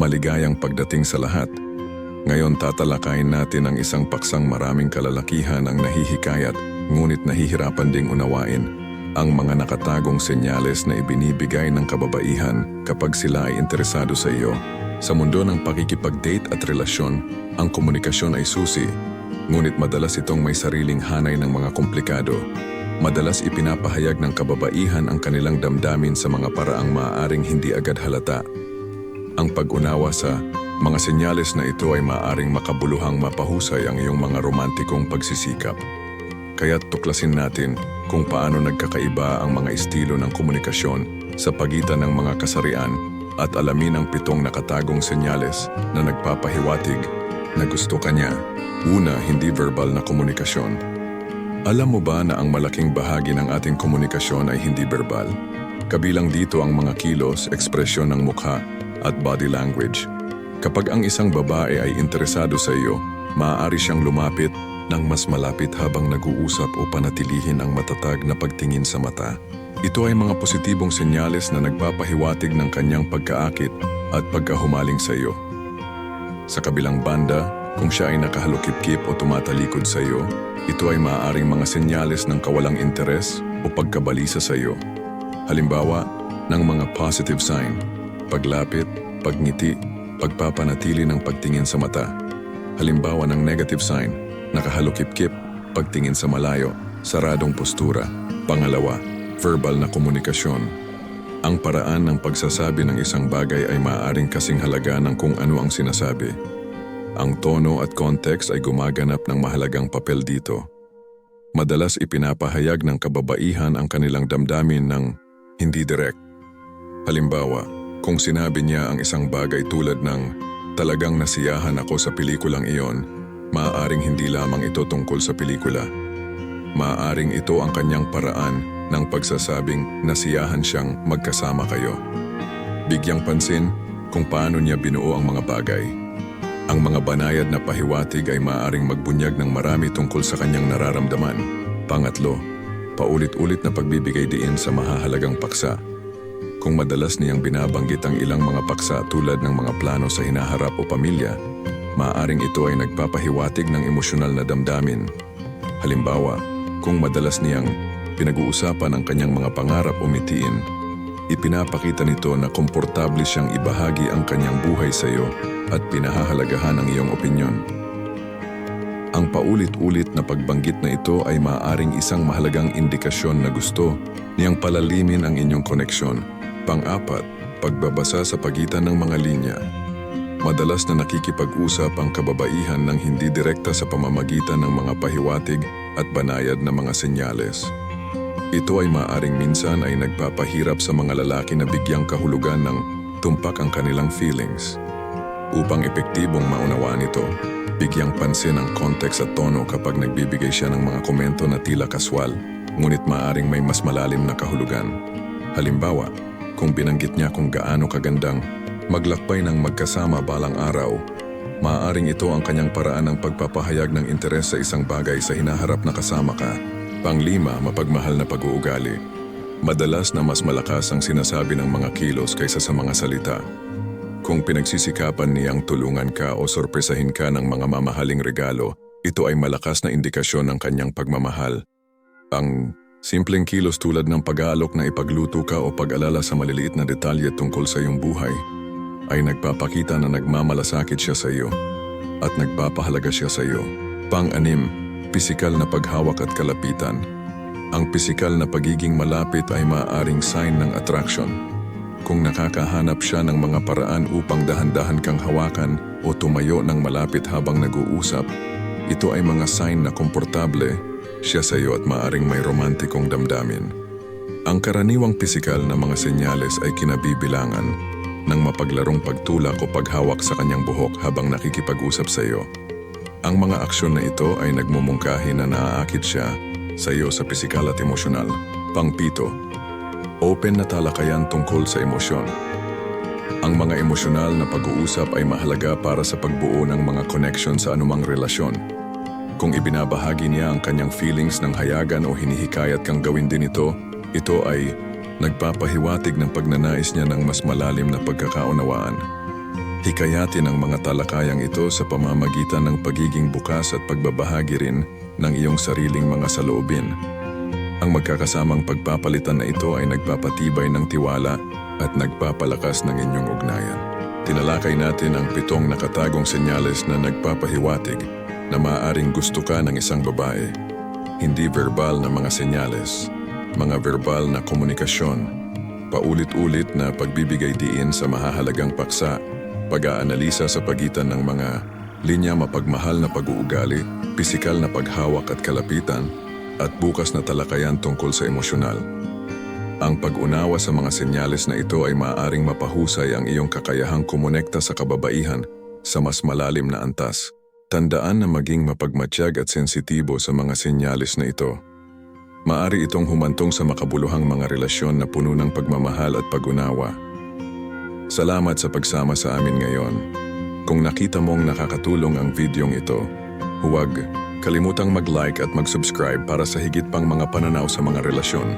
maligayang pagdating sa lahat. Ngayon tatalakayin natin ang isang paksang maraming kalalakihan ang nahihikayat ngunit nahihirapan ding unawain ang mga nakatagong senyales na ibinibigay ng kababaihan kapag sila ay interesado sa iyo. Sa mundo ng pakikipag-date at relasyon, ang komunikasyon ay susi, ngunit madalas itong may sariling hanay ng mga komplikado. Madalas ipinapahayag ng kababaihan ang kanilang damdamin sa mga paraang maaaring hindi agad halata. Ang pag-unawa sa mga senyales na ito ay maaaring makabuluhang mapahusay ang iyong mga romantikong pagsisikap. Kaya tuklasin natin kung paano nagkakaiba ang mga estilo ng komunikasyon sa pagitan ng mga kasarian at alamin ang pitong nakatagong senyales na nagpapahiwatig na gusto kanya. Una, hindi verbal na komunikasyon. Alam mo ba na ang malaking bahagi ng ating komunikasyon ay hindi verbal? Kabilang dito ang mga kilos, ekspresyon ng mukha at body language. Kapag ang isang babae ay interesado sa iyo, maaari siyang lumapit ng mas malapit habang nag-uusap o panatilihin ang matatag na pagtingin sa mata. Ito ay mga positibong senyales na nagpapahiwatig ng kanyang pagkaakit at pagkahumaling sa iyo. Sa kabilang banda, kung siya ay nakahalukip-kip o tumatalikod sa iyo, ito ay maaaring mga senyales ng kawalang interes o pagkabalisa sa iyo. Halimbawa, ng mga positive sign, paglapit, pagngiti, pagpapanatili ng pagtingin sa mata. Halimbawa ng negative sign, nakahalukip-kip, pagtingin sa malayo, saradong postura. Pangalawa, verbal na komunikasyon. Ang paraan ng pagsasabi ng isang bagay ay maaaring kasing halaga ng kung ano ang sinasabi. Ang tono at context ay gumaganap ng mahalagang papel dito. Madalas ipinapahayag ng kababaihan ang kanilang damdamin ng hindi direct. Halimbawa, kung sinabi niya ang isang bagay tulad ng talagang nasiyahan ako sa pelikulang iyon, maaaring hindi lamang ito tungkol sa pelikula. Maaaring ito ang kanyang paraan ng pagsasabing nasiyahan siyang magkasama kayo. Bigyang pansin kung paano niya binuo ang mga bagay. Ang mga banayad na pahiwatig ay maaaring magbunyag ng marami tungkol sa kanyang nararamdaman. Pangatlo, paulit-ulit na pagbibigay diin sa mahahalagang paksa. Kung madalas niyang binabanggit ang ilang mga paksa tulad ng mga plano sa hinaharap o pamilya, maaaring ito ay nagpapahiwatig ng emosyonal na damdamin. Halimbawa, kung madalas niyang pinag-uusapan ang kanyang mga pangarap o mitiin, ipinapakita nito na komportable siyang ibahagi ang kanyang buhay sa iyo at pinahahalagahan ang iyong opinyon. Ang paulit-ulit na pagbanggit na ito ay maaaring isang mahalagang indikasyon na gusto niyang palalimin ang inyong koneksyon. Pang-apat, pagbabasa sa pagitan ng mga linya. Madalas na nakikipag-usap ang kababaihan ng hindi direkta sa pamamagitan ng mga pahiwatig at banayad na mga senyales. Ito ay maaring minsan ay nagpapahirap sa mga lalaki na bigyang kahulugan ng tumpak ang kanilang feelings. Upang epektibong maunawaan ito, bigyang pansin ang context at tono kapag nagbibigay siya ng mga komento na tila kaswal, ngunit maaring may mas malalim na kahulugan. Halimbawa, kung binanggit niya kung gaano kagandang maglakbay ng magkasama balang araw, maaaring ito ang kanyang paraan ng pagpapahayag ng interes sa isang bagay sa hinaharap na kasama ka. Panglima, mapagmahal na pag-uugali. Madalas na mas malakas ang sinasabi ng mga kilos kaysa sa mga salita. Kung pinagsisikapan niyang tulungan ka o sorpresahin ka ng mga mamahaling regalo, ito ay malakas na indikasyon ng kanyang pagmamahal. Ang simpleng kilos tulad ng pag-aalok na ipagluto ka o pag-alala sa maliliit na detalye tungkol sa iyong buhay ay nagpapakita na nagmamalasakit siya sa iyo at nagpapahalaga siya sa iyo. Pang-anim, pisikal na paghawak at kalapitan. Ang pisikal na pagiging malapit ay maaaring sign ng attraction. Kung nakakahanap siya ng mga paraan upang dahan-dahan kang hawakan o tumayo ng malapit habang nag-uusap, ito ay mga sign na komportable siya sa iyo at maaring may romantikong damdamin. Ang karaniwang pisikal na mga senyales ay kinabibilangan ng mapaglarong pagtulak o paghawak sa kanyang buhok habang nakikipag-usap sa iyo. Ang mga aksyon na ito ay nagmumungkahi na naaakit siya sa iyo sa pisikal at emosyonal. Pangpito, open na talakayan tungkol sa emosyon. Ang mga emosyonal na pag-uusap ay mahalaga para sa pagbuo ng mga connection sa anumang relasyon. Kung ibinabahagi niya ang kanyang feelings ng hayagan o hinihikayat kang gawin din ito, ito ay nagpapahiwatig ng pagnanais niya ng mas malalim na pagkakaunawaan. Hikayatin ang mga talakayang ito sa pamamagitan ng pagiging bukas at pagbabahagi rin ng iyong sariling mga saloobin. Ang magkakasamang pagpapalitan na ito ay nagpapatibay ng tiwala at nagpapalakas ng inyong ugnayan. Tinalakay natin ang pitong nakatagong senyales na nagpapahiwatig na maaaring gusto ka ng isang babae. Hindi verbal na mga senyales, mga verbal na komunikasyon, paulit-ulit na pagbibigay diin sa mahahalagang paksa, pag-aanalisa sa pagitan ng mga linya mapagmahal na pag-uugali, pisikal na paghawak at kalapitan, at bukas na talakayan tungkol sa emosyonal. Ang pag-unawa sa mga senyales na ito ay maaaring mapahusay ang iyong kakayahang kumonekta sa kababaihan sa mas malalim na antas. Tandaan na maging mapagmatsyag at sensitibo sa mga senyales na ito. Maari itong humantong sa makabuluhang mga relasyon na puno ng pagmamahal at pag-unawa. Salamat sa pagsama sa amin ngayon. Kung nakita mong nakakatulong ang videong ito, huwag kalimutang mag-like at mag-subscribe para sa higit pang mga pananaw sa mga relasyon.